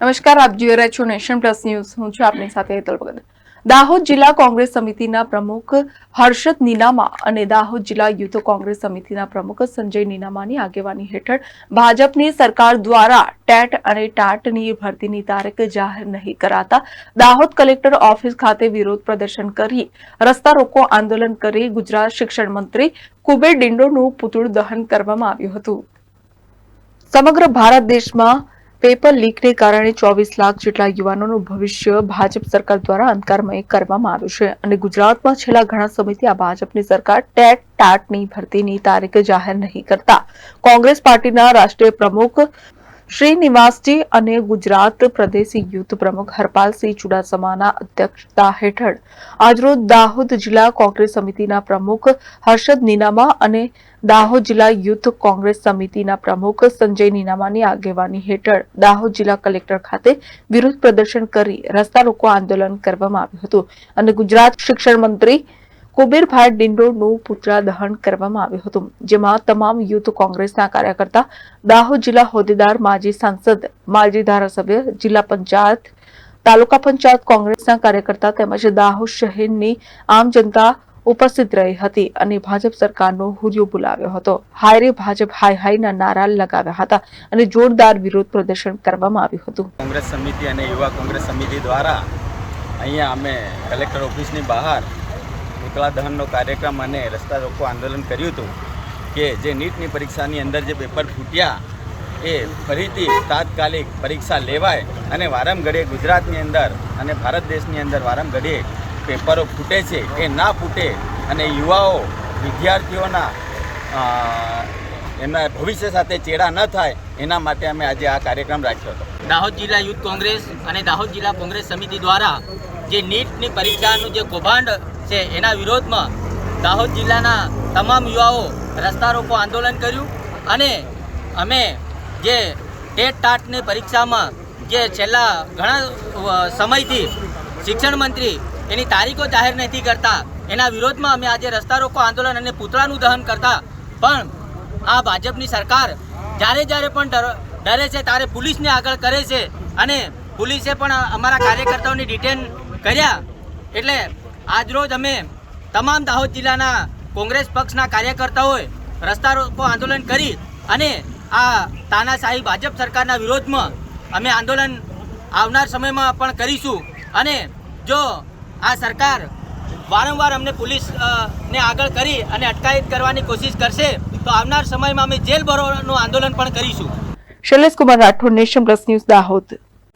નમસ્કાર, આપ જોઈ રહ્યા છો નેશન પ્લસ ન્યૂઝ. હું છું આપની સાથે હેતલ ભગત. દાહોદ જિલ્લા કોંગ્રેસ સમિતિના પ્રમુખ હર્ષદ નીનામા અને દાહોદ જિલ્લા યુથ કોંગ્રેસ સમિતિના પ્રમુખ સંજય નીનામાની આગેવાની હેઠળ ભાજપની સરકાર દ્વારા ટેટ અને ટાટની ભરતીની તારીખ જાહેર નહીં કરાતા દાહોદ કલેક્ટર ઓફિસ ખાતે વિરોધ પ્રદર્શન કરી રસ્તા રોકો આંદોલન કરી ગુજરાત શિક્ષણ મંત્રી કુબેર ડિંડોનું પુતળું દહન કરવામાં આવ્યું હતું. સમગ્ર ભારત દેશમાં પેપર લીકને કારણે ચોવીસ લાખ જેટલા યુવાનોનું ભવિષ્ય ભાજપ સરકાર દ્વારા અંધકારમય કરવામાં આવ્યું છે. અને ગુજરાતમાં છેલ્લા ઘણા સમયથી આ ભાજપની સરકાર ટેટ ટાટની ભરતીની તારીખ જાહેર નહીં કરતા. કોંગ્રેસ પાર્ટીના રાષ્ટ્રીય પ્રમુખ શ્રીનિવાસજી અને ગુજરાત પ્રદેશ યુથ પ્રમુખ હરપાલસિંહ ચુડાસમાના અધ્યક્ષતા હેઠળ આજરોજ દાહોદ જિલ્લા કોંગ્રેસ સમિતિના પ્રમુખ હર્ષદ નીનામા અને દાહોદ જિલ્લા યુથ કોંગ્રેસ સમિતિના પ્રમુખ સંજય નીનામાની આગેવાની હેઠળ દાહોદ જિલ્લા કલેક્ટર ખાતે વિરોધ પ્રદર્શન કરી રસ્તા રોકો આંદોલન કરવામાં આવ્યું હતું અને ગુજરાત શિક્ષણ મંત્રી કુબેરભાઈ ડિંડોરનું પુતળા દહન કરવામાં આવ્યું હતું, જેમાં તમામ યુથ કોંગ્રેસના કાર્યકર્તા, દાહોદ જિલ્લા હોદ્દેદાર, માજી સાંસદ, માજી ધારાસભ્ય, જિલ્લા પંચાયત, તાલુકા પંચાયત કોંગ્રેસના કાર્યકર્તા તેમજ દાહોદ શહેરની આમ જનતા ઉપસ્થિત રહી હતી અને ભાજપ સરકારનો હુરિયો બોલાવ્યો હતો. હાયરે ભાજપ, હાય હાયના નારા લગાવ્યા હતા અને જોરદાર વિરોધ પ્રદર્શન કરવામાં આવ્યું હતું. કોંગ્રેસ સમિતિ અને યુવા કોંગ્રેસ સમિતિ દ્વારા અહીંયા અમે કલેક્ટર ઓફિસની બહાર પુતળા દહનનો કાર્યક્રમ અને રસ્તા રોકો આંદોલન કર્યું હતું કે જે નીટની પરીક્ષાની અંદર જે પેપર ફૂટ્યા એ ફરીથી તાત્કાલિક પરીક્ષા લેવાય અને વારમ ઘડીએ ગુજરાતની અંદર અને ભારત દેશની અંદર વારમ ઘડીએ પેપરો ફૂટે છે એ ના ફૂટે અને યુવાઓ, વિદ્યાર્થીઓના એમના ભવિષ્ય સાથે ચેડા ન થાય એના માટે અમે આજે આ કાર્યક્રમ રાખ્યો હતો. દાહોદ જિલ્લા યુથ કોંગ્રેસ અને દાહોદ જિલ્લા કોંગ્રેસ સમિતિ દ્વારા જે નીટની પરીક્ષાનું જે કૌભાંડ છે. એના વિરોધમાં દાહોદ જિલ્લાના તમામ યુવાઓ રસ્તા રોકો આંદોલન કર્યું અને અમે જે ટેટ ટાટની પરીક્ષામાં જે છેલ્લા ઘણા સમયથી શિક્ષણ મંત્રી એની તારીખો જાહેર નથી કરતા, એના વિરોધમાં અમે આજે રસ્તા રોકો આંદોલન અને પૂતળાનું દહન કરતા, પણ આ ભાજપની સરકાર જ્યારે જ્યારે પણ ડર છે ત્યારે પોલીસને આગળ કરે છે અને પોલીસે પણ અમારા કાર્યકર્તાઓને ડિટેન કર્યા. એટલે આજરોજ અમે તમામ દાહોદ જિલ્લાના કોંગ્રેસ પક્ષના કાર્યકર્તાઓએ રસ્તા રોકો આંદોલન કરી અને આ તાનાશાહી ભાજપ સરકારના વિરોધમાં અમે આંદોલન આવનાર સમયમાં પણ કરીશું. અને જો આ સરકાર વારંવાર અમને પોલીસ ને આગળ કરી અને અટકાયત કરવાની કોશિશ કરશે, તો આવનાર સમયમાં અમે જેલ ભરવાનું આંદોલન પણ કરીશું. Shailesh Kumar Rathod Nation Plus News Dahod.